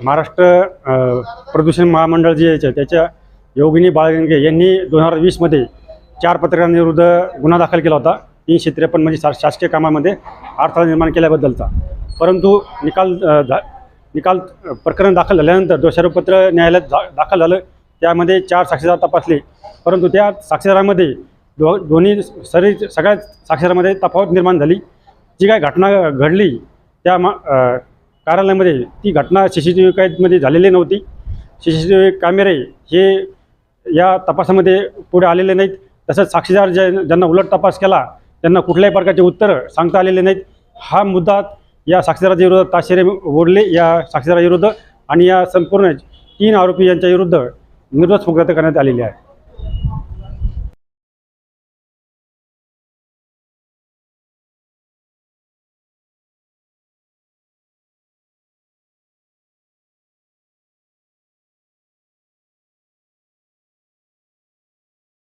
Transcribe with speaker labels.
Speaker 1: महाराष्ट्र प्रदूषण महामंडळ जे आहे त्याच्या योगिनी बाळगंगे यांनी दोन हजार वीसमध्ये चार पत्रकारांविरुद्ध गुन्हा दाखल केला होता. तीनशे त्रेपन्न म्हणजे शा शासकीय कामामध्ये अडथळा निर्माण केल्याबद्दलचा. परंतु निकाल निकाल प्रकरण दाखल झाल्यानंतर दोषारोपत्र न्यायालयात दा दाखल झालं. त्यामध्ये चार साक्षीदार तपासले. परंतु त्या साक्षीदारामध्ये दो दोन्ही सरी सगळ्या साक्षीदारामध्ये तफावत निर्माण झाली. जी काय घटना घडली त्या मा कार्यालयामध्ये ती घटना सी सी टी व्ही कैदमध्ये झालेली नव्हती. सी सी टी व्ही कॅमेरे हे या तपासामध्ये पुढे आलेले नाहीत. तसंच साक्षीदार जे ज्यांना उलट तपास केला त्यांना कुठल्याही प्रकारचे उत्तरं सांगता आलेले नाहीत. हा मुद्दा या साक्षीदाराच्या विरोधात ताशेरे ओढले. या साक्षीदाराविरुद्ध आणि या संपूर्ण तीन आरोपी यांच्या विरुद्ध निर्दोष मुक्त करण्यात आलेली आहे.